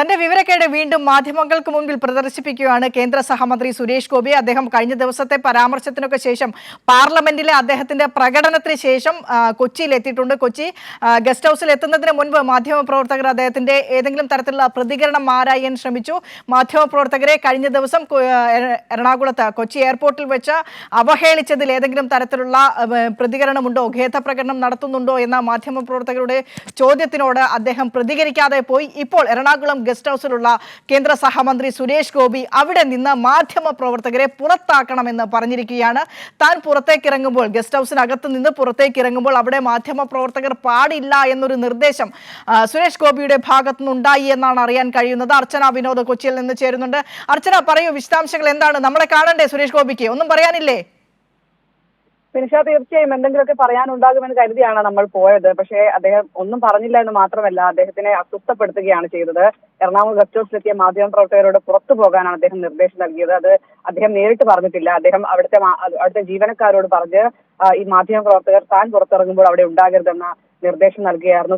തന്റെ വിവരക്കേട് വീണ്ടും മാധ്യമങ്ങൾക്ക് മുൻപിൽ പ്രദർശിപ്പിക്കുകയാണ് കേന്ദ്ര സഹമന്ത്രി സുരേഷ് ഗോപി. അദ്ദേഹം കഴിഞ്ഞ ദിവസത്തെ പരാമർശത്തിനൊക്കെ ശേഷം പാർലമെന്റിലെ അദ്ദേഹത്തിന്റെ പ്രകടനത്തിന് ശേഷം കൊച്ചിയിൽ എത്തിയിട്ടുണ്ട്. കൊച്ചി ഗസ്റ്റ് ഹൗസിൽ എത്തുന്നതിന് മുൻപ് മാധ്യമപ്രവർത്തകർ അദ്ദേഹത്തിന്റെ ഏതെങ്കിലും തരത്തിലുള്ള പ്രതികരണം ആരായാൻ ശ്രമിച്ചു. മാധ്യമപ്രവർത്തകരെ കഴിഞ്ഞ ദിവസം എറണാകുളത്ത് കൊച്ചി എയർപോർട്ടിൽ വെച്ച് അവഹേളിച്ചതിൽ ഏതെങ്കിലും തരത്തിലുള്ള പ്രതികരണമുണ്ടോ പ്രതികരണമുണ്ടോ? ഖേദപ്രകടനം നടത്തുന്നുണ്ടോ? എന്ന മാധ്യമപ്രവർത്തകരുടെ ചോദ്യത്തിനോട് അദ്ദേഹം പ്രതികരിക്കാതെ പോയി. ഇപ്പോൾ എറണാകുളം ഗസ്റ്റ് ഹൗസിലുള്ള കേന്ദ്ര സഹമന്ത്രി സുരേഷ് ഗോപി അവിടെ നിന്ന് മാധ്യമ പ്രവർത്തകരെ പുറത്താക്കണമെന്ന് പറഞ്ഞിരിക്കുകയാണ്. താൻ പുറത്തേക്ക് ഇറങ്ങുമ്പോൾ ഗസ്റ്റ് ഹൗസിനകത്ത് നിന്ന് പുറത്തേക്ക് ഇറങ്ങുമ്പോൾ അവിടെ മാധ്യമ പ്രവർത്തകർ പാടില്ല എന്നൊരു നിർദ്ദേശം സുരേഷ് ഗോപിയുടെ ഭാഗത്തു നിന്നുണ്ടായി എന്നാണ് അറിയാൻ കഴിയുന്നത്. അർച്ചന വിനോദ് കൊച്ചിയിൽ നിന്ന് ചേരുന്നുണ്ട്. അർച്ചന പറയൂ വിശദാംശങ്ങൾ എന്താണ്? നമ്മളെ കാണണ്ടേ സുരേഷ് ഗോപിക്ക്? ഒന്നും പറയാനില്ലേ? ഫിനിഷ തീർച്ചയായും എന്തെങ്കിലുമൊക്കെ പറയാനുണ്ടാകുമെന്ന് കരുതിയാണ് നമ്മൾ പോയത്. പക്ഷേ അദ്ദേഹം ഒന്നും പറഞ്ഞില്ല എന്ന് മാത്രമല്ല അദ്ദേഹത്തിനെ അസ്വസ്ഥപ്പെടുത്തുകയാണ് ചെയ്തത്. എറണാകുളം ഗസ്റ്റ് ഹൗസിലെത്തിയ മാധ്യമ പ്രവർത്തകരോട് പുറത്തു പോകാനാണ് അദ്ദേഹം നിർദ്ദേശം നൽകിയത്. അത് അദ്ദേഹം നേരിട്ട് പറഞ്ഞിട്ടില്ല. അദ്ദേഹം അവിടുത്തെ അവിടുത്തെ ജീവനക്കാരോട് പറഞ്ഞ് ഈ മാധ്യമ പ്രവർത്തകർ താൻ പുറത്തിറങ്ങുമ്പോൾ അവിടെ ഉണ്ടാകരുതെന്ന നിർദ്ദേശം നൽകുകയായിരുന്നു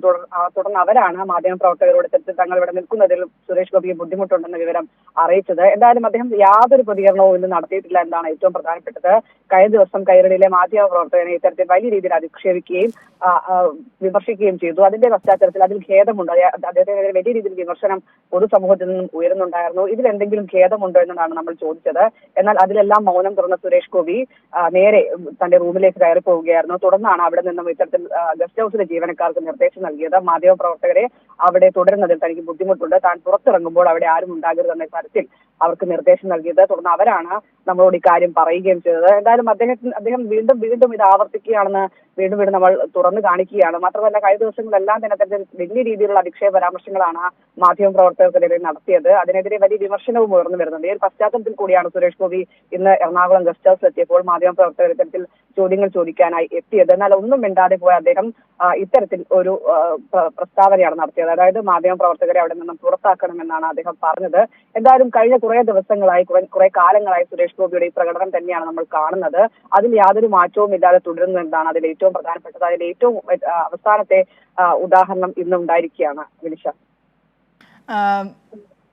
തുടർന്ന് അവരാണ് മാധ്യമ പ്രവർത്തകരോട് ഇത്തരത്തിൽ തങ്ങൾ ഇവിടെ നിൽക്കുന്നതിൽ സുരേഷ് ഗോപിക്ക് ബുദ്ധിമുട്ടുണ്ടെന്ന വിവരം അറിയിച്ചത്. എന്തായാലും അദ്ദേഹം യാതൊരു പ്രതികരണവും ഇന്ന് നടത്തിയിട്ടില്ല എന്നാണ് ഏറ്റവും പ്രധാനപ്പെട്ടത്. കഴിഞ്ഞ ദിവസം കൈരളിയിലെ മാധ്യമ പ്രവർത്തകനെ ഇത്തരത്തിൽ വലിയ രീതിയിൽ അധിക്ഷേപിക്കുകയും വിമർശിക്കുകയും ചെയ്തു. അതിന്റെ പശ്ചാത്തലത്തിൽ അതിൽ ഖേദമുണ്ട്. അദ്ദേഹത്തിനെതിരെ വലിയ രീതിയിൽ വിമർശനം പൊതുസമൂഹത്തിൽ നിന്നും ഉയരുന്നുണ്ടായിരുന്നു. ഇതിൽ എന്തെങ്കിലും ഖേദമുണ്ടോ എന്നാണ് നമ്മൾ ചോദിച്ചത്. എന്നാൽ അതിലെല്ലാം മൗനം തുറന്ന സുരേഷ് ഗോപി നേരെ തന്റെ റൂമിലേക്ക് കയറി പോവുകയായിരുന്നു തുടർന്നാണ് അവിടെ നിന്നും ഇത്തരത്തിൽ ഗസ്റ്റ് ഹൗസിലെ ജീവനക്കാർക്ക് നിർദ്ദേശം നൽകിയത്. മാധ്യമപ്രവർത്തകരെ അവിടെ തുടരുന്നതിൽ തനിക്ക് ബുദ്ധിമുട്ടുണ്ട്. താൻ പുറത്തിറങ്ങുമ്പോൾ അവിടെ ആരും ഉണ്ടാകരുതെന്ന തരത്തിൽ അവർക്ക് നിർദ്ദേശം നൽകിയത്. തുടർന്ന് അവരാണ് നമ്മളോട് ഇക്കാര്യം പറയുകയും ചെയ്തത്. എന്തായാലും അദ്ദേഹത്തിന് അദ്ദേഹം വീണ്ടും വീണ്ടും ഇത് ആവർത്തിക്കുകയാണെന്ന് വീണ്ടും വീണ്ടും നമ്മൾ തുറന്നു കാണിക്കുകയാണ്. മാത്രമല്ല കഴിഞ്ഞ ദിവസങ്ങളെല്ലാം തന്നെ അത്തരത്തിൽ വലിയ രീതിയിലുള്ള അധിക്ഷേപ പരാമർശങ്ങളാണ് മാധ്യമപ്രവർത്തകർക്കെതിരെ നടത്തിയത്. അതിനെതിരെ വലിയ വിമർശനവും ഉയർന്നു വരുന്നുണ്ട്. ഈ ഒരു പശ്ചാത്തലത്തിൽ കൂടിയാണ് സുരേഷ് ഗോപി ഇന്ന് എറണാകുളം ഗസ്റ്റ് ഹൗസിൽ എത്തിയപ്പോൾ മാധ്യമപ്രവർത്തകർ ഇത്തരത്തിൽ ചോദ്യങ്ങൾ ചോദിക്കാനായി എത്തിയത്. എന്നാൽ ഒന്നും മിണ്ടാതെ പോയ അദ്ദേഹം ഇത്തരത്തിൽ ഒരു പ്രസ്താവനയാണ് നടത്തിയത്. അതായത് മാധ്യമപ്രവർത്തകരെ അവിടെ നിന്നും പുറത്താക്കണമെന്നാണ് അദ്ദേഹം പറഞ്ഞത്. എന്തായാലും കഴിഞ്ഞ കുറെ ദിവസങ്ങളായി കുറെ കാലങ്ങളായി സുരേഷ് ഗോപിയുടെ ഈ പ്രകടനം തന്നെയാണ് നമ്മൾ കാണുന്നത്. അതിൽ യാതൊരു മാറ്റവും ഇല്ലാതെ തുടരുന്നു എന്നതാണ് അതിൽ ഏറ്റവും പ്രധാനപ്പെട്ടത്? അതിൽ ഏറ്റവും അവസാനത്തെ ഉദാഹരണം ഇന്ന് ഉണ്ടായിരിക്കുകയാണ് വിനിഷ ആം,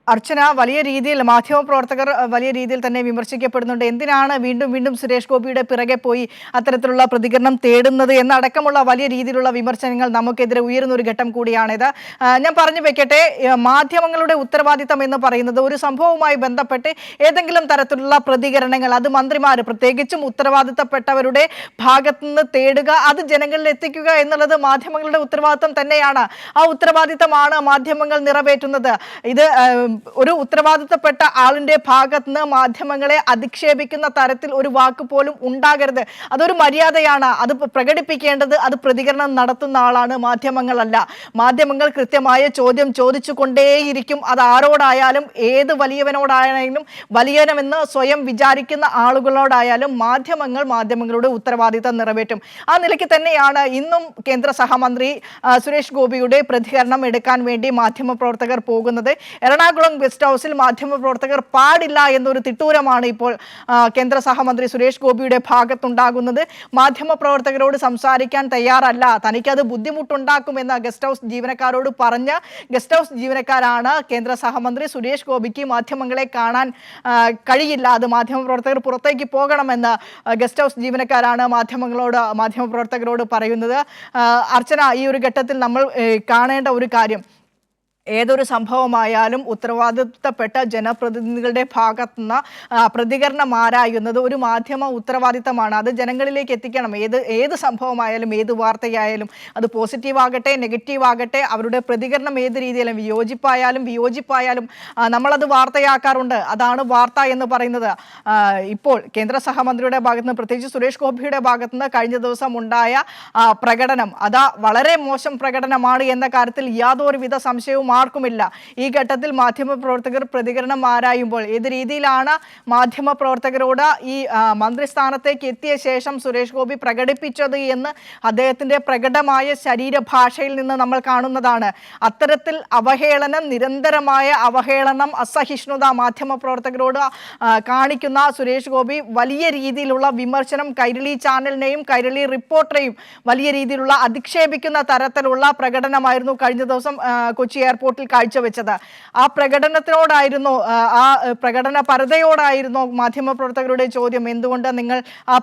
അർച്ചന വലിയ രീതിയിൽ മാധ്യമപ്രവർത്തകർ വലിയ രീതിയിൽ തന്നെ വിമർശിക്കപ്പെടുന്നുണ്ട്. എന്തിനാണ് വീണ്ടും വീണ്ടും സുരേഷ് ഗോപിയുടെ പിറകെ പോയി അത്തരത്തിലുള്ള പ്രതികരണം തേടുന്നത് എന്നടക്കമുള്ള വലിയ രീതിയിലുള്ള വിമർശനങ്ങൾ നമുക്കെതിരെ ഉയരുന്ന ഒരു ഘട്ടം കൂടിയാണിത്. ഞാൻ പറഞ്ഞു വെക്കട്ടെ മാധ്യമങ്ങളുടെ ഉത്തരവാദിത്തം എന്ന് പറയുന്നത് ഒരു സംഭവവുമായി ബന്ധപ്പെട്ട് ഏതെങ്കിലും തരത്തിലുള്ള പ്രതികരണങ്ങൾ അത് മന്ത്രിമാർ പ്രത്യേകിച്ചും ഉത്തരവാദിത്തപ്പെട്ടവരുടെ ഭാഗത്തുനിന്ന് തേടുക അത് ജനങ്ങളിൽ എത്തിക്കുക എന്നുള്ളത് മാധ്യമങ്ങളുടെ ഉത്തരവാദിത്തം തന്നെയാണ്. ആ ഉത്തരവാദിത്തമാണ് മാധ്യമങ്ങൾ നിറവേറ്റുന്നത്. ഇത് ഒരു ഉത്തരവാദിത്തപ്പെട്ട ആളിന്റെ ഭാഗത്ത് നിന്ന് മാധ്യമങ്ങളെ അധിക്ഷേപിക്കുന്ന തരത്തിൽ ഒരു വാക്ക് പോലും ഉണ്ടാകരുത്. അതൊരു മര്യാദയാണ്. അത് പ്രകടിപ്പിക്കേണ്ടത് അത് പ്രതികരണം നടത്തുന്ന ആളാണ് മാധ്യമങ്ങളല്ല. മാധ്യമങ്ങൾ കൃത്യമായ ചോദ്യം ചോദിച്ചു കൊണ്ടേയിരിക്കും അത് ആരോടായാലും ഏത് വലിയവനോടായാലും വലിയവനമെന്ന് സ്വയം വിചാരിക്കുന്ന ആളുകളോടായാലും മാധ്യമങ്ങൾ മാധ്യമങ്ങളുടെ ഉത്തരവാദിത്തം നിറവേറ്റും. ആ നിലയ്ക്ക് തന്നെയാണ് ഇന്നും കേന്ദ്ര സഹമന്ത്രി സുരേഷ് ഗോപിയുടെ പ്രതികരണം എടുക്കാൻ വേണ്ടി മാധ്യമപ്രവർത്തകർ പോകുന്നത്. എറണാകുളം ഗസ്റ്റ് ഹൗസിൽ മാധ്യമപ്രവർത്തകർ പാടില്ല എന്നൊരു തിട്ടൂരമാണ് ഇപ്പോൾ കേന്ദ്ര സഹമന്ത്രി സുരേഷ് ഗോപിയുടെ ഭാഗത്തുണ്ടാകുന്നത്. മാധ്യമപ്രവർത്തകരോട് സംസാരിക്കാൻ തയ്യാറല്ല. തനിക്കത് ബുദ്ധിമുട്ടുണ്ടാക്കുമെന്ന് ഗസ്റ്റ് ഹൗസ് ജീവനക്കാരോട് പറഞ്ഞ ഗസ്റ്റ് ഹൗസ് ജീവനക്കാരാണ് കേന്ദ്ര സഹമന്ത്രി സുരേഷ് ഗോപിക്ക് മാധ്യമങ്ങളെ കാണാൻ കഴിയില്ല. അത് മാധ്യമപ്രവർത്തകർ പുറത്തേക്ക് പോകണമെന്ന് ഗസ്റ്റ് ഹൗസ് ജീവനക്കാരാണ് മാധ്യമങ്ങളോട് മാധ്യമപ്രവർത്തകരോട് പറയുന്നത്. അർച്ചന ഈ ഒരു ഘട്ടത്തിൽ നമ്മൾ കാണേണ്ട ഒരു കാര്യം ഏതൊരു സംഭവമായാലും ഉത്തരവാദിത്തപ്പെട്ട ജനപ്രതിനിധികളുടെ ഭാഗത്തുനിന്ന് നിന്ന് പ്രതികരണം ആരായുന്നത് ഒരു മാധ്യമ ഉത്തരവാദിത്തമാണ്. അത് ജനങ്ങളിലേക്ക് എത്തിക്കണം. ഏത് ഏത് സംഭവമായാലും ഏത് വാർത്തയായാലും അത് പോസിറ്റീവ് ആകട്ടെ നെഗറ്റീവ് ആകട്ടെ അവരുടെ പ്രതികരണം ഏത് രീതിയിലും വിയോജിപ്പായാലും വിയോജിപ്പായാലും നമ്മളത് വാർത്തയാക്കാറുണ്ട്. അതാണ് വാർത്ത എന്ന് പറയുന്നത്. ഇപ്പോൾ കേന്ദ്ര സഹമന്ത്രിയുടെ ഭാഗത്ത് നിന്ന് പ്രത്യേകിച്ച് സുരേഷ് ഗോപിയുടെ ഭാഗത്ത് നിന്ന് കഴിഞ്ഞ ദിവസം ഉണ്ടായ പ്രകടനം. അതാ വളരെ മോശം പ്രകടനമാണ് എന്ന കാര്യത്തിൽ യാതൊരുവിധ സംശയവും ആർക്കുമില്ല. ഈ ഘട്ടത്തിൽ മാധ്യമപ്രവർത്തകർ പ്രതികരണം ആരായുമ്പോൾ ഏത് രീതിയിലാണ് മാധ്യമപ്രവർത്തകരോട് ഈ മന്ത്രിസ്ഥാനത്തേക്ക് എത്തിയ ശേഷം സുരേഷ് ഗോപി പ്രകടിപ്പിച്ചത് എന്ന് അദ്ദേഹത്തിന്റെ പ്രകടമായ ശരീരഭാഷയിൽ നിന്ന് നമ്മൾ കാണുന്നതാണ്. അത്തരത്തിൽ അവഹേളനം നിരന്തരമായ അവഹേളനം അസഹിഷ്ണുത മാധ്യമപ്രവർത്തകരോട് പ്രവർത്തകരോട് കാണിക്കുന്ന സുരേഷ് ഗോപി വലിയ രീതിയിലുള്ള വിമർശനം കൈരളി ചാനലിനെയും കൈരളി റിപ്പോർട്ടറെയും വലിയ രീതിയിലുള്ള അധിക്ഷേപിക്കുന്ന തരത്തിലുള്ള പ്രകടനമായിരുന്നു കഴിഞ്ഞ ദിവസം കൊച്ചി എയർപോർട്ട് റിപ്പോർട്ടിൽ കാഴ്ചവെച്ചത്. ആ പ്രകടനത്തിനോടായിരുന്നു ആ, പ്രകടന പരതയോടായിരുന്നു മാധ്യമപ്രവർത്തകരുടെ ചോദ്യം. എന്തുകൊണ്ട് നിങ്ങൾ ആ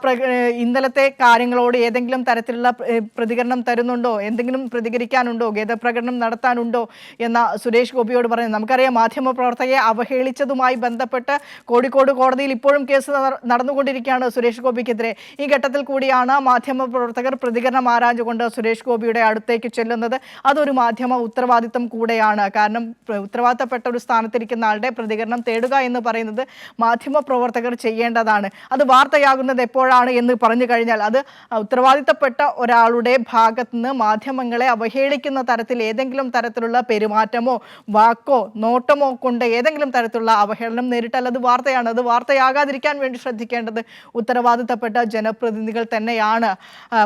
ഇന്നലത്തെ കാര്യങ്ങളോട് ഏതെങ്കിലും തരത്തിലുള്ള പ്രതികരണം തരുന്നുണ്ടോ? എന്തെങ്കിലും പ്രതികരിക്കാനുണ്ടോ? ഖേദപ്രകടനം നടത്താനുണ്ടോ? എന്ന സുരേഷ് ഗോപിയോട് പറഞ്ഞു. നമുക്കറിയാം മാധ്യമപ്രവർത്തകയെ അവഹേളിച്ചതുമായി ബന്ധപ്പെട്ട് കോഴിക്കോട് കോടതിയിൽ ഇപ്പോഴും കേസ് നട- നടന്നുകൊണ്ടിരിക്കുകയാണ് സുരേഷ് ഗോപിക്കെതിരെ. ഈ ഘട്ടത്തിൽ കൂടിയാണ് മാധ്യമപ്രവർത്തകർ പ്രതികരണം ആരാഞ്ഞുകൊണ്ട് സുരേഷ് ഗോപിയുടെ അടുത്തേക്ക് ചെല്ലുന്നത്. അതൊരു മാധ്യമ ഉത്തരവാദിത്തം കൂടെയാണ്. കാരണം പ്ര- ഉത്തരവാദിത്തപ്പെട്ട ഒരു സ്ഥാനത്തിരിക്കുന്ന ആളുടെ പ്രതികരണം തേടുക എന്ന് പറയുന്നത് മാധ്യമ പ്രവർത്തകർ ചെയ്യേണ്ടതാണ്. അത് വാർത്തയാകുന്നത് എപ്പോഴാണ് എന്ന് പറഞ്ഞു കഴിഞ്ഞാൽ അത് ഉത്തരവാദിത്തപ്പെട്ട ഒരാളുടെ ഭാഗത്ത് നിന്ന് മാധ്യമങ്ങളെ അവഹേളിക്കുന്ന തരത്തിൽ ഏതെങ്കിലും തരത്തിലുള്ള പെരുമാറ്റമോ വാക്കോ നോട്ടമോ കൊണ്ട് ഏതെങ്കിലും തരത്തിലുള്ള അവഹേളനം നേരിട്ടാൽ അത് വാർത്തയാണ്. അത് വാർത്തയാകാതിരിക്കാൻ വേണ്ടി ശ്രദ്ധിക്കേണ്ടത് ഉത്തരവാദിത്തപ്പെട്ട ജനപ്രതിനിധികൾ തന്നെയാണ്.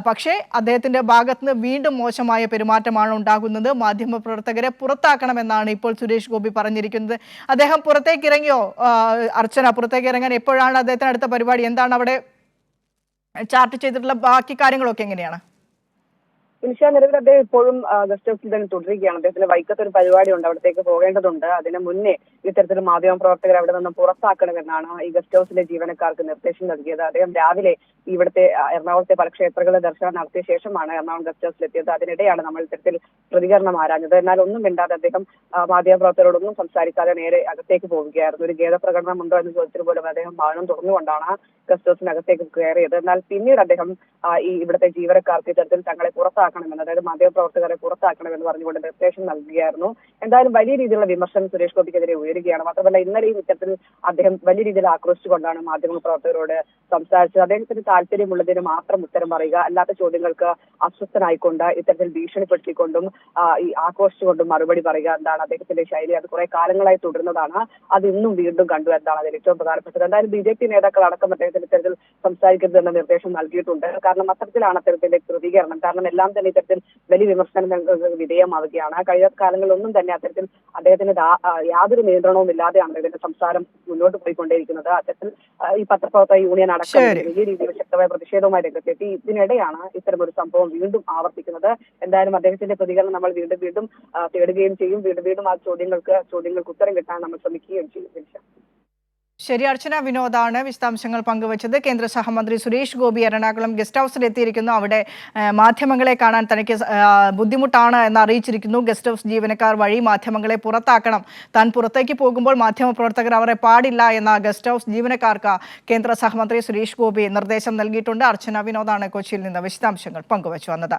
പക്ഷേ അദ്ദേഹത്തിന്റെ ഭാഗത്ത് നിന്ന് വീണ്ടും മോശമായ പെരുമാറ്റമാണ് ഉണ്ടാകുന്നത്. മാധ്യമപ്രവർത്തകരെ പുറത്താക്കണമെന്നാണ് ഇപ്പോൾ സുരേഷ് ഗോപി പറഞ്ഞിരിക്കുന്നത്. അദ്ദേഹം പുറത്തേക്ക് ഇറങ്ങിയോ? അർച്ചന പുറത്തേക്ക് ഇറങ്ങാൻ എപ്പോഴാണ് അദ്ദേഹത്തിന് അടുത്ത പരിപാടി? എന്താണ് അവിടെ ചാർട്ട് ചെയ്തിട്ടുള്ള ബാക്കി കാര്യങ്ങളൊക്കെ എങ്ങനെയാണ്? ഇൻഷാ നിലവിൽ അദ്ദേഹം ഇപ്പോഴും ഗസ്റ്റ് ഹൗസിൽ തന്നെ തുടരുകയാണ്. അദ്ദേഹത്തിന് വൈക്കത്ത് ഒരു പരിപാടി ഉണ്ട് അവിടത്തേക്ക് പോകേണ്ടതുണ്ട്. അതിന് മുന്നേ ഇത്തരത്തിൽ മാധ്യമ പ്രവർത്തകർ അവിടെ നിന്ന് പുറത്താക്കണമെന്നാണ് ഈ ഗസ്റ്റ് ഹൗസിലെ ജീവനക്കാർക്ക് നിർദ്ദേശം നൽകിയത്. അദ്ദേഹം രാവിലെ ഇവിടുത്തെ എറണാകുളത്തെ പല ക്ഷേത്രങ്ങളിലെ ദർശനം നടത്തിയ ശേഷമാണ് എറണാകുളം ഗസ്റ്റ് ഹൗസിലെത്തിയത് അതിനിടെയാണ് നമ്മൾ ഇത്തരത്തിൽ പ്രതികരണം ആരാഞ്ഞത്. എന്നാൽ ഒന്നും മിണ്ടാതെ അദ്ദേഹം മാധ്യമ മാധ്യമപ്രവർത്തകരോടൊന്നും സംസാരിക്കാതെ നേരെ അകത്തേക്ക് പോവുകയായിരുന്നു. ഒരു ഖേദപ്രകടനം ഉണ്ടോ എന്ന് ചോദിച്ചത് പോലും അദ്ദേഹം ഭവനം തുറന്നുകൊണ്ടാണ് ഗസ്റ്റ് ഹൗസിനകത്തേക്ക് കയറിയത്. എന്നാൽ പിന്നീട് അദ്ദേഹം ഈ ഇവിടുത്തെ ജീവനക്കാർക്ക് ഇത്തരത്തിൽ തങ്ങളെ പുറത്താക്കണമെന്ന് അതായത് മാധ്യമപ്രവർത്തകരെ പുറത്താക്കണമെന്ന് പറഞ്ഞുകൊണ്ട് നിർദ്ദേശം നൽകുകയായിരുന്നു എന്തായാലും വലിയ രീതിയിലുള്ള വിമർശനം സുരേഷ് ഗോപിക്കെതിരെ ഉയരുകയാണ്. മാത്രമല്ല ഇന്നലെയും ഇത്തരത്തിൽ അദ്ദേഹം വലിയ രീതിയിൽ ആക്രോശിച്ചുകൊണ്ടാണ് മാധ്യമ പ്രവർത്തകരോട് സംസാരിച്ചത്. അദ്ദേഹത്തിന് താല്പര്യമുള്ളതിന് മാത്രം ഉത്തരം പറയുക അല്ലാത്ത ചോദ്യങ്ങൾക്ക് അസ്വസ്ഥനായിക്കൊണ്ട് ഇത്തരത്തിൽ ഭീഷണിപ്പെടുത്തിക്കൊണ്ടും ഈ ആക്രോശിച്ചുകൊണ്ടും മറുപടി പറയുക എന്താണ് അദ്ദേഹത്തിന്റെ ശൈലി. അത് കുറെ കാലങ്ങളായി തുടരുന്നതാണ്. അത് ഇന്നും വീണ്ടും കണ്ടു എന്താണ് അതിൽ ഏറ്റവും പ്രധാനപ്പെട്ടത്. എന്തായാലും ബി ജെ പി നേതാക്കൾ അടക്കം അദ്ദേഹത്തിന് ഇത്തരത്തിൽ സംസാരിക്കരുതെന്ന നിർദ്ദേശം നൽകിയിട്ടുണ്ട്. കാരണം അത്തരത്തിലാണ് അത്തരത്തിന്റെ പ്രതികരണം. കാരണം എല്ലാം തന്നെ ഇത്തരത്തിൽ വലിയ വിമർശനങ്ങൾക്ക് വിധേയമാവുകയാണ്. കഴിഞ്ഞ കാലങ്ങളിലൊന്നും തന്നെ അത്തരത്തിൽ അദ്ദേഹത്തിന് യാതൊരു നിയന്ത്രണവും ഇല്ലാതെയാണ് അദ്ദേഹത്തിന്റെ സംസാരം മുന്നോട്ട് പോയിക്കൊണ്ടേയിരിക്കുന്നത്. അത്തരത്തിൽ ഈ പത്രപ്രവർത്തക യൂണിയൻ അടക്കം. വലിയ രീതിയിൽ ശക്തമായ പ്രതിഷേധവുമായി രംഗത്തെത്തി. ഇതിനിടെയാണ് ഇത്തരമൊരു സംഭവം വീണ്ടും ആവർത്തിക്കുന്നത്. എന്തായാലും അദ്ദേഹത്തിന്റെ പ്രതികരണം നമ്മൾ വീണ്ടും വീണ്ടും തേടുകയും ചെയ്യും. വീണ്ടും വീണ്ടും ആ ചോദ്യങ്ങൾക്ക് ചോദ്യങ്ങൾക്ക് ഉത്തരം കിട്ടാൻ നമ്മൾ ശ്രമിക്കുകയും ചെയ്യും. ശരി അർച്ചന വിനോദാണ് വിശദാംശങ്ങൾ പങ്കുവച്ചത്. കേന്ദ്ര സഹമന്ത്രി സുരേഷ് ഗോപി എറണാകുളം ഗസ്റ്റ് ഹൗസിൽ എത്തിയിരിക്കുന്നു. അവിടെ മാധ്യമങ്ങളെ കാണാൻ തനിക്ക് ബുദ്ധിമുട്ടാണ് എന്ന് അറിയിച്ചിരിക്കുന്നു. ഗസ്റ്റ് ഹൗസ് ജീവനക്കാർ വഴി മാധ്യമങ്ങളെ പുറത്താക്കണം. താൻ പുറത്തേക്ക് പോകുമ്പോൾ മാധ്യമപ്രവർത്തകർ അവരെ പാടില്ല എന്ന ഗസ്റ്റ് ഹൗസ് ജീവനക്കാർക്ക് കേന്ദ്ര സഹമന്ത്രി സുരേഷ് ഗോപി നിർദ്ദേശം നൽകിയിട്ടുണ്ട്. അർച്ചന വിനോദാണ് കൊച്ചിയിൽ നിന്ന് വിശദാംശങ്ങൾ പങ്കുവച്ചു വന്നത്.